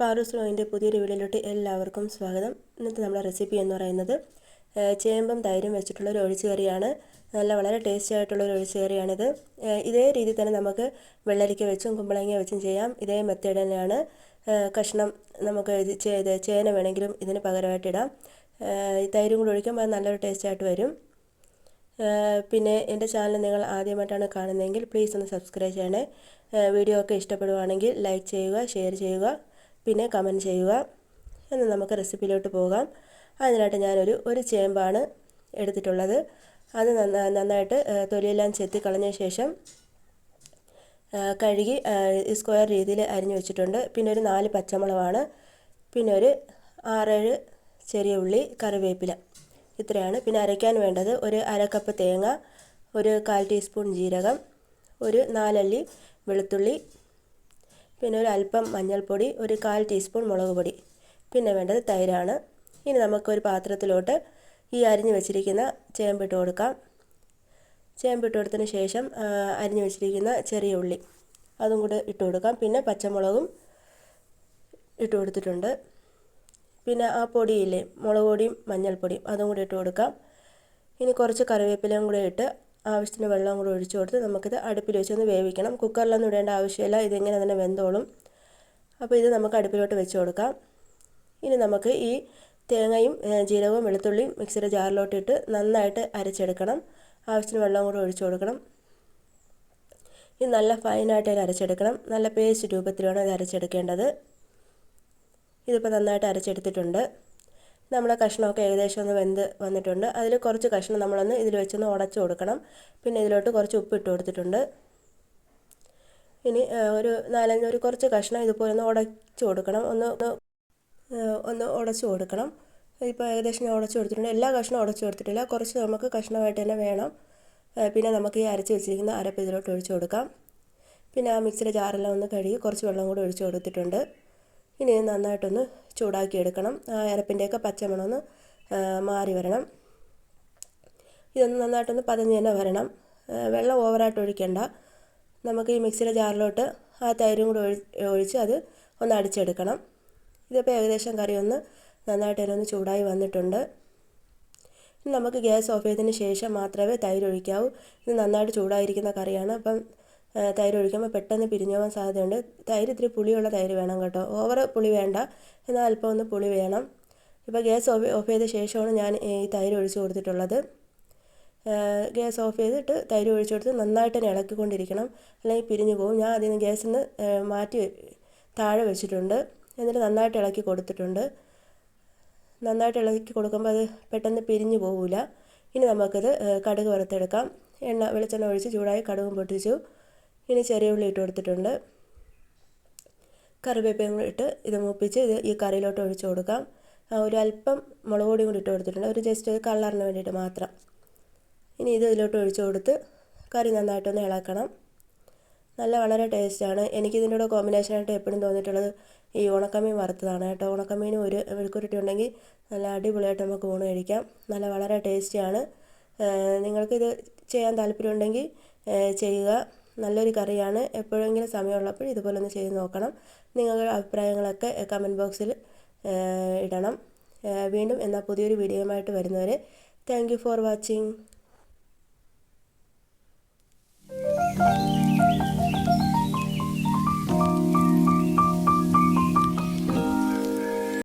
പാറൂസ് ലോയിന്റെ പുതിയൊരു വീഡിയോയിലോട്ട് എല്ലാവർക്കും സ്വാഗതം. ഇന്നത്തെ നമ്മുടെ റെസിപ്പി എന്ന് പറയുന്നത് ചേമ്പും തൈരും വെച്ചിട്ടുള്ള ഒരു ഒഴിച്ചു കറിയാണ്. നല്ല വളരെ ടേസ്റ്റി ആയിട്ടുള്ള ഒരു ഒഴിച്ചു കറിയാണിത്. ഇതേ രീതിയിൽ തന്നെ നമുക്ക് വെള്ളരിക്ക വെച്ചും കുമ്പളങ്ങ വെച്ചും ചെയ്യാം. ഇതേ മെത്തേഡ് തന്നെയാണ്. കഷ്ണം നമുക്ക് ചെയ്ത് ചേന വേണമെങ്കിലും ഇതിന് പകരമായിട്ടിടാം തൈരും കൂടി ഒഴിക്കുമ്പോൾ അത് നല്ലൊരു ടേസ്റ്റായിട്ട് വരും. പിന്നെ എന്റെ ചാനൽ നിങ്ങൾ ആദ്യമായിട്ടാണ് കാണുന്നതെങ്കിൽ പ്ലീസ് ഒന്ന് സബ്സ്ക്രൈബ് ചെയ്യണേ. വീഡിയോ ഒക്കെ ഇഷ്ടപ്പെടുവാണെങ്കിൽ ലൈക്ക് ചെയ്യുക ഷെയർ ചെയ്യുക. പിന്നെ കമന്റ് ചെയ്യുക. എന്ന് നമുക്ക് റെസിപ്പിയിലോട്ട് പോകാം. അതിനായിട്ട് ഞാനൊരു ഒരു ചേമ്പാണ് എടുത്തിട്ടുള്ളത്. അത് നന്നായിട്ട് തൊലിയെല്ലാം ചെത്തി കളഞ്ഞ ശേഷം കഴുകി സ്ക്വയർ രീതിയിൽ അരിഞ്ഞു വെച്ചിട്ടുണ്ട്. പിന്നെ ഒരു നാല് പച്ചമുളകാണ്. പിന്നെ ഒരു ആറേഴ് ചെറിയ ഉള്ളി കറിവേപ്പില. ഇത്രയാണ്. പിന്നെ അരയ്ക്കാൻ വേണ്ടത് ഒരു അരക്കപ്പ് തേങ്ങ ഒരു കാൽ ടീസ്പൂൺ ജീരകം ഒരു നാലല്ലി വെളുത്തുള്ളി പിന്നെ ഒരു അല്പം മഞ്ഞൾപ്പൊടി ഒരു കാൽ ടീസ്പൂൺ മുളക് പൊടി. പിന്നെ വേണ്ടത് തൈരാണ്. ഇനി നമുക്കൊരു പാത്രത്തിലോട്ട് ഈ അരിഞ്ഞു വെച്ചിരിക്കുന്ന ചേമ്പിട്ട് കൊടുക്കാം. ചേമ്പിട്ട് കൊടുത്തതിന് ശേഷം അരിഞ്ഞു വെച്ചിരിക്കുന്ന ചെറിയ ഉള്ളി. അതും കൂടെ ഇട്ട് കൊടുക്കാം. പിന്നെ പച്ചമുളകും ഇട്ട് കൊടുത്തിട്ടുണ്ട്. പിന്നെ ആ പൊടിയില്ലേ മുളക് പൊടിയും മഞ്ഞൾപ്പൊടിയും അതും കൂടി ഇട്ട് കൊടുക്കാം. ഇനി കുറച്ച് കറിവേപ്പിലയും കൂടെ ഇട്ട് ആവശ്യത്തിന് വെള്ളം കൂടെ ഒഴിച്ചു കൊടുത്ത് നമുക്കിത് അടുപ്പിൽ വെച്ച് വെച്ചൊന്ന് വേവിക്കണം. കുക്കറിലൊന്നും ഇടേണ്ട ആവശ്യമില്ല. ഇതിങ്ങനെ തന്നെ വെന്തോളും. അപ്പോൾ ഇത് നമുക്ക് അടുപ്പിലോട്ട് വെച്ച് കൊടുക്കാം. ഇനി നമുക്ക് ഈ തേങ്ങയും ജീരകവും വെളുത്തുള്ളിയും മിക്സിയുടെ ജാറിലോട്ടിട്ട് നന്നായിട്ട് അരച്ചെടുക്കണം. ആവശ്യത്തിന് വെള്ളം കൂടെ ഒഴിച്ചു കൊടുക്കണം. ഇത് നല്ല ഫൈനായിട്ട് അരച്ചെടുക്കണം. നല്ല പേസ്റ്റ് രൂപത്തിലാണ് ഇത് അരച്ചെടുക്കേണ്ടത്. ഇതിപ്പോൾ നന്നായിട്ട് അരച്ചെടുത്തിട്ടുണ്ട്. നമ്മളെ കഷ്ണമൊക്കെ ഏകദേശം ഒന്ന് വെന്ത് വന്നിട്ടുണ്ട്. അതിൽ കുറച്ച് കഷ്ണം നമ്മളൊന്ന് ഇതിൽ വെച്ചൊന്ന് ഉടച്ചു കൊടുക്കണം. പിന്നെ ഇതിലോട്ട് കുറച്ച് ഉപ്പ് ഇട്ട് കൊടുത്തിട്ടുണ്ട്. ഇനി ഒരു നാലഞ്ച് ഒരു കുറച്ച് കഷ്ണം ഇതുപോലെ ഒന്ന് ഉടച്ചു കൊടുക്കണം. ഒന്ന് ഒന്ന് ഉടച്ചു കൊടുക്കണം. ഇപ്പോൾ ഏകദേശം ഞാൻ ഉടച്ചു കൊടുത്തിട്ടുണ്ട്. എല്ലാ കഷ്ണവും ഉടച്ചു കൊടുത്തിട്ടില്ല. കുറച്ച് നമുക്ക് കഷ്ണമായിട്ട് തന്നെ വേണം. പിന്നെ നമുക്ക് ഈ അരച്ച് വെച്ചിരിക്കുന്ന അരപ്പ് ഇതിലോട്ട് ഒഴിച്ചു കൊടുക്കാം. പിന്നെ ആ മിക്സിയുടെ ജാറെല്ലാം ഒന്ന് കഴുകി കുറച്ച് വെള്ളം കൂടി ഒഴിച്ചു കൊടുത്തിട്ടുണ്ട്. ഇനി നന്നായിട്ടൊന്ന് ചൂടാക്കി എടുക്കണം ആ അരപ്പിന്റെയൊക്കെ പച്ചമണമൊന്ന് മാറി വരണം. ഇതൊന്ന് നന്നായിട്ടൊന്ന് പതഞ്ഞ് തന്നെ വരണം. വെള്ളം ഓവറായിട്ട് ഒഴിക്കേണ്ട. നമുക്ക് ഈ മിക്സിയുടെ ജാറിലോട്ട് ആ തൈരും കൂടി ഒഴി ഒഴിച്ച് അത് ഒന്ന് അടിച്ചെടുക്കണം. ഇതിപ്പോൾ ഏകദേശം കറി ഒന്ന് നന്നായിട്ട് അതിനൊന്ന് ചൂടായി വന്നിട്ടുണ്ട്. നമുക്ക് ഗ്യാസ് ഓഫ് ചെയ്തതിന് ശേഷം മാത്രമേ തൈര് ഒഴിക്കാവൂ ഇത് നന്നായിട്ട് ചൂടായിരിക്കുന്ന കറിയാണ്. അപ്പം തൈര് ഒഴിക്കുമ്പോൾ പെട്ടെന്ന് പിരിഞ്ഞു പോകാൻ സാധ്യതയുണ്ട്. തൈര് ഇത്തിരി പുളിയുള്ള തൈര് വേണം കേട്ടോ. ഓവർ പുളി വേണ്ട. എന്നാൽ അല്പം ഒന്ന് പുളി വേണം. ഇപ്പോൾ ഗ്യാസ് ഓഫ് ഓഫ് ചെയ്ത ശേഷമാണ് ഞാൻ ഈ തൈര് ഒഴിച്ചു കൊടുത്തിട്ടുള്ളത്. ഗ്യാസ് ഓഫ് ചെയ്തിട്ട് തൈര് ഒഴിച്ചു കൊടുത്ത് നന്നായിട്ട് തന്നെ ഇളക്കിക്കൊണ്ടിരിക്കണം. അല്ലെങ്കിൽ പിരിഞ്ഞു പോകും. ഞാൻ അതിൽ നിന്ന് ഗ്യാസിൽ നിന്ന് മാറ്റി താഴെ വെച്ചിട്ടുണ്ട്. എന്നിട്ട് നന്നായിട്ട് ഇളക്കി കൊടുത്തിട്ടുണ്ട്. നന്നായിട്ട് ഇളക്കി കൊടുക്കുമ്പോൾ അത് പെട്ടെന്ന് പിരിഞ്ഞു പോകില്ല ഇനി നമുക്കത് കടുക് വറുത്തെടുക്കാം. എണ്ണ വെളിച്ചെണ്ണ ഒഴിച്ച് ചൂടായി കടുകും പൊട്ടിച്ചു. ഇനി ചെറിയ ഉള്ളി ഇട്ട് കൊടുത്തിട്ടുണ്ട്. കറിവേപ്പയും കൂടി ഇട്ട് ഇത് മൂപ്പിച്ച് ഇത് ഈ കറിയിലോട്ട് ഒഴിച്ചു കൊടുക്കാം. ഒരു അല്പം മുളക് പൊടിയും കൂടി ഇട്ട് കൊടുത്തിട്ടുണ്ട്. ഒരു ജസ്റ്റ് ഒരു കളറിന് വേണ്ടിയിട്ട് മാത്രം. ഇനി ഇത് ഇതിലോട്ട് ഒഴിച്ചു കൊടുത്ത് കറി നന്നായിട്ടൊന്ന് ഇളക്കണം. നല്ല വളരെ ടേസ്റ്റാണ് എനിക്കിതിന്റെ കൂടെ കോമ്പിനേഷനായിട്ട് എപ്പോഴും തോന്നിയിട്ടുള്ളത് ഈ ഉണക്കമീൻ വറുത്തതാണ് കേട്ടോ. ഉണക്കമീൻ ഒരു മെഴുക്കുരുട്ടി ഉണ്ടെങ്കിൽ നല്ല അടിപൊളിയായിട്ട് നമുക്ക് ഊണ് കഴിക്കാം. നല്ല വളരെ ടേസ്റ്റിയാണ് നിങ്ങൾക്കിത് ചെയ്യാൻ താല്പര്യമുണ്ടെങ്കിൽ ചെയ്യുക. നല്ലൊരു കറിയാണ്. എപ്പോഴെങ്കിലും സമയമുള്ളപ്പോൾ ഇതുപോലെ ഒന്ന് ചെയ്ത് നോക്കണം. നിങ്ങളുടെ അഭിപ്രായങ്ങളൊക്കെ കമന്റ് ബോക്സിൽ ഇടണം. വീണ്ടും എന്നാൽ പുതിയൊരു വീഡിയോയുമായിട്ട് വരുന്നവരെ താങ്ക് ഫോർ വാച്ചിങ്